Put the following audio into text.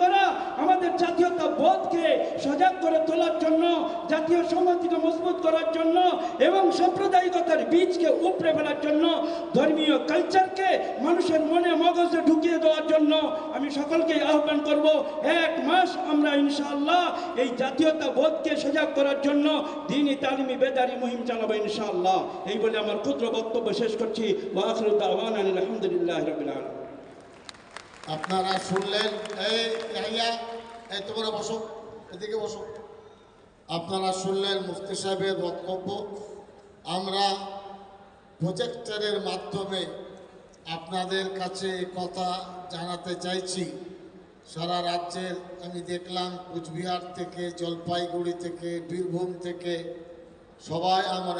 করা, আমাদের জাতীয়তা সজাগ করে তোলার জন্য, জাতীয় সংহতিকে মজবুত করার জন্য এবং সাম্প্রদায়িকতার বীজকে উপড়ে ফেলার জন্য ধর্মীয় কালচারকে মানুষের মনে মগজে জন্য আমি সকলকে আহ্বান করব, এক মাস আমরা ইনশাআল্লাহ এই জাতীয়তা বোধকে সজাগ করার জন্য দিনই তালিমি বেদারি মুহিম চালাবো ইনশাআল্লাহ। এই বলে আমার ক্ষুদ্র বক্তব্য শেষ করছি। আলহামদুলিল্লাহ আপনারা শুনলেন তোমরা বসো, এদিকে বসো। আপনারা শুনলেন মুফতি সাহেবের বক্তব্য। আমরা প্রজেক্টরের মাধ্যমে আপনাদের কাছে কথা জানাতে চাইছি। সারা রাজ্যের আমি দেখলাম, কুচবিহার থেকে, জলপাইগুড়ি থেকে, বীরভূম থেকে সবাই আমার